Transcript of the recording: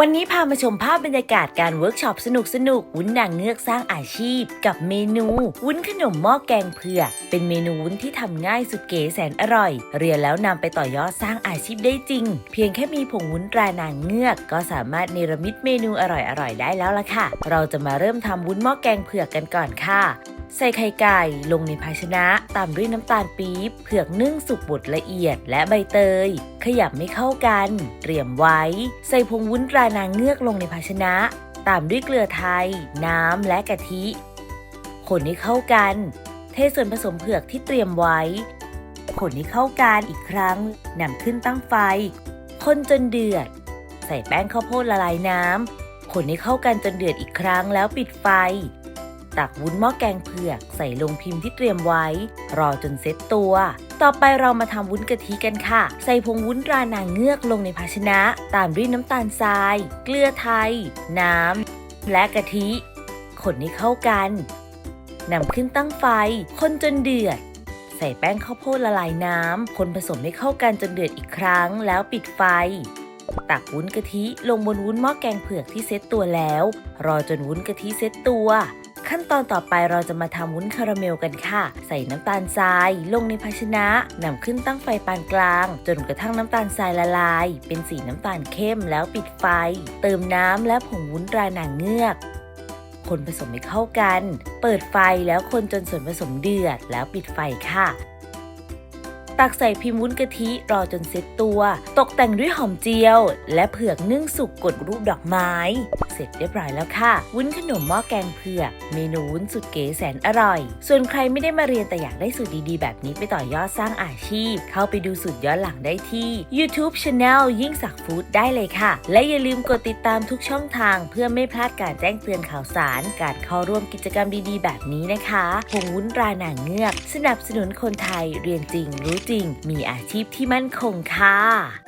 วันนี้พามาชมภาพบรรยากาศการเวิร์กช็อปสนุกสนุกวุ้นนางเงือกสร้างอาชีพ กับเมนู วุ้นขนมหม้อแกงเผือกเป็นเมนูวุ้นที่ทำง่ายสุดเก๋แสนอร่อย เรียนแล้วนำไปต่อยอดสร้างอาชีพได้จริง เพียงแค่มีผงวุ้นตรานางเงือก ก็สามารถเนรมิตเมนูอร่อยๆได้แล้วล่ะค่ะ เราจะมาเริ่มทำวุ้นหม้อแกงเผือกกันก่อนค่ะ ใส่ไข่ไก่ลงในภาชนะตามด้วยน้ำตาลปี๊บเผือกนึ่งสุกบดละเอียดและใบเตย ขยับไม่เข้ากัน เตรียมไว้ ใส่ผงวุ้นตรานางเงือกลงในภาชนะ ตามด้วยเกลือไทย น้ำและกะทิคนให้เข้ากัน เทส่วนผสมเผือกที่เตรียมไว้ คนให้เข้ากันอีกครั้งนำขึ้นตั้งไฟ คนจนเดือด ใส่แป้งข้าวโพดละลายน้ำคนให้เข้ากันจนเดือดอีกครั้งแล้วปิดไฟ ตักวุ้นหม้อแกงเผือกใส่ลงพิมพ์ที่เตรียมไว้ รอจนเซ็ตตัว ต่อไปเรามาทำวุ้นกะทิกันค่ะ ใส่ผงวุ้นตรานางเงือกลงในภาชนะ ตามด้วยน้ำตาลทราย เกลือไทย น้ำและกะทิ คนให้เข้ากันนำขึ้นตั้งไฟ คนจนเดือด ใส่แป้งข้าวโพดละลายน้ำ คนผสมให้เข้ากันจนเดือดอีกครั้งแล้วปิดไฟ ตักวุ้นกะทิลงบนวุ้นหม้อแกงเผือกที่เซ็ตตัวแล้ว รอจนวุ้นกะทิเซ็ตตัว ขั้นตอนต่อไปเราจะมาทำวุ้นคาราเมลกันค่ะ ใส่น้ำตาลทราย ลงในภาชนะนำขึ้นตั้งไฟปานกลาง จนกระทั่งน้ำตาลทรายละลาย เป็นสีน้ำตาลเข้มแล้วปิดไฟ เติมน้ำและผงวุ้นรานางเงือกคนผสมให้เข้ากัน เปิดไฟแล้วคนจนส่วนผสมเดือดแล้วปิดไฟค่ะ ตักใส่พิมพ์วุ้นกะทิรอจนเซ็ตตัว ตกแต่งด้วยหอมเจียว และเผือกนึ่งสุกกดรูปดอกไม้ เสร็จเรียบร้อยแล้วค่ะ วุ้นขนมหม้อแกงเผือกเมนูวุ้นสุดเก๋แสนอร่อย ส่วนใครไม่ได้มาเรียนแต่อยากได้สูตรดีๆ แบบนี้ไปต่อยอดสร้างอาชีพ เข้าไปดูสูตรย้อนหลังได้ที่ YouTube Channel ยิ่งสักฟู้ดได้เลยค่ะ และอย่าลืมกดติดตามทุกช่องทาง เพื่อไม่พลาดการแจ้งเตือนข่าวสาร การเข้าร่วมกิจกรรมดีๆ แบบนี้นะคะผงวุ้นราหนางเงือก สนับสนุนคนไทยเรียนจริงรู้จริง มีอาชีพที่มั่นคงค่ะ